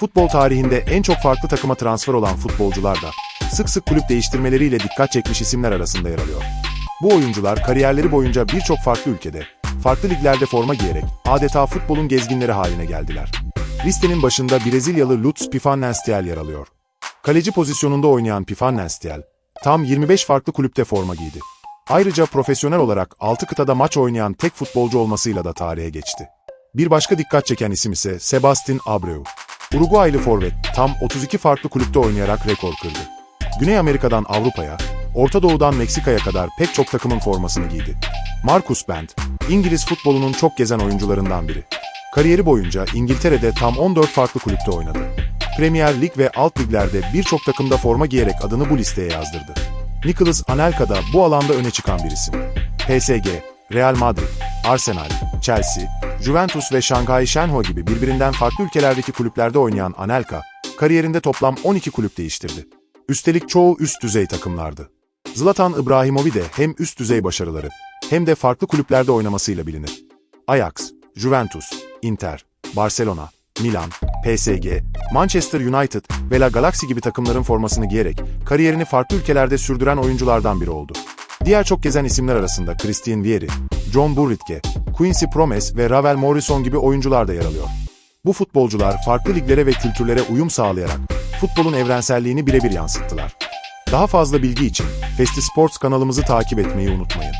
Futbol tarihinde en çok farklı takıma transfer olan futbolcular da sık sık kulüp değiştirmeleriyle dikkat çekmiş isimler arasında yer alıyor. Bu oyuncular kariyerleri boyunca birçok farklı ülkede, farklı liglerde forma giyerek adeta futbolun gezginleri haline geldiler. Listenin başında Brezilyalı Lutz Pifannenstiel yer alıyor. Kaleci pozisyonunda oynayan Pifannenstiel, tam 25 farklı kulüpte forma giydi. Ayrıca profesyonel olarak 6 kıtada maç oynayan tek futbolcu olmasıyla da tarihe geçti. Bir başka dikkat çeken isim ise Sebastian Abreu. Uruguaylı forvet tam 32 farklı kulüpte oynayarak rekor kırdı. Güney Amerika'dan Avrupa'ya, Orta Doğu'dan Meksika'ya kadar pek çok takımın formasını giydi. Marcus Bent, İngiliz futbolunun çok gezen oyuncularından biri. Kariyeri boyunca İngiltere'de tam 14 farklı kulüpte oynadı. Premier Lig ve alt liglerde birçok takımda forma giyerek adını bu listeye yazdırdı. Nicholas Anelka da bu alanda öne çıkan bir isim. PSG, Real Madrid, Arsenal, Chelsea, Juventus ve Şanghay Shenhua gibi birbirinden farklı ülkelerdeki kulüplerde oynayan Anelka, kariyerinde toplam 12 kulüp değiştirdi. Üstelik çoğu üst düzey takımlardı. Zlatan Ibrahimovic de hem üst düzey başarıları hem de farklı kulüplerde oynamasıyla bilinir. Ajax, Juventus, Inter, Barcelona, Milan, PSG, Manchester United ve La Galaxy gibi takımların formasını giyerek kariyerini farklı ülkelerde sürdüren oyunculardan biri oldu. Diğer çok gezen isimler arasında Christian Vieri, John Burritke, Quincy Promes ve Ravel Morrison gibi oyuncular da yer alıyor. Bu futbolcular farklı liglere ve kültürlere uyum sağlayarak futbolun evrenselliğini birebir yansıttılar. Daha fazla bilgi için Festi Sports kanalımızı takip etmeyi unutmayın.